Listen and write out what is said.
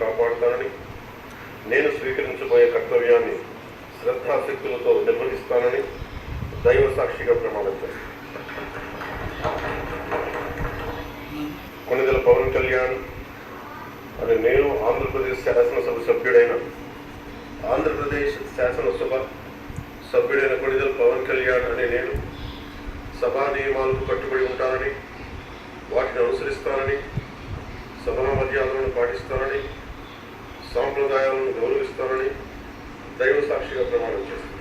కాపాడుతానని నేను స్వీకరించబోయే కర్తవ్యాన్ని శ్రద్ధాశక్తులతో నిర్వహిస్తానని దైవ సాక్షిగా ప్రమాణం చేస్తాను. పవన్ కళ్యాణ్ అని నేను ఆంధ్రప్రదేశ్ శాసనసభ సభ్యుడైన ఆంధ్రప్రదేశ్ శాసనసభ సభ్యుడైన కొనిదెల పవన్ కళ్యాణ్ అనే నేను సభా నియమాలకు కట్టుబడి ఉంటానని వాటిని అనుసరిస్తానని సభా మర్యాదలను పాటిస్తానని సాంప్రదాయాలను గౌరవిస్తానని దైవ సాక్షిగా ప్రమాణం చేస్తాను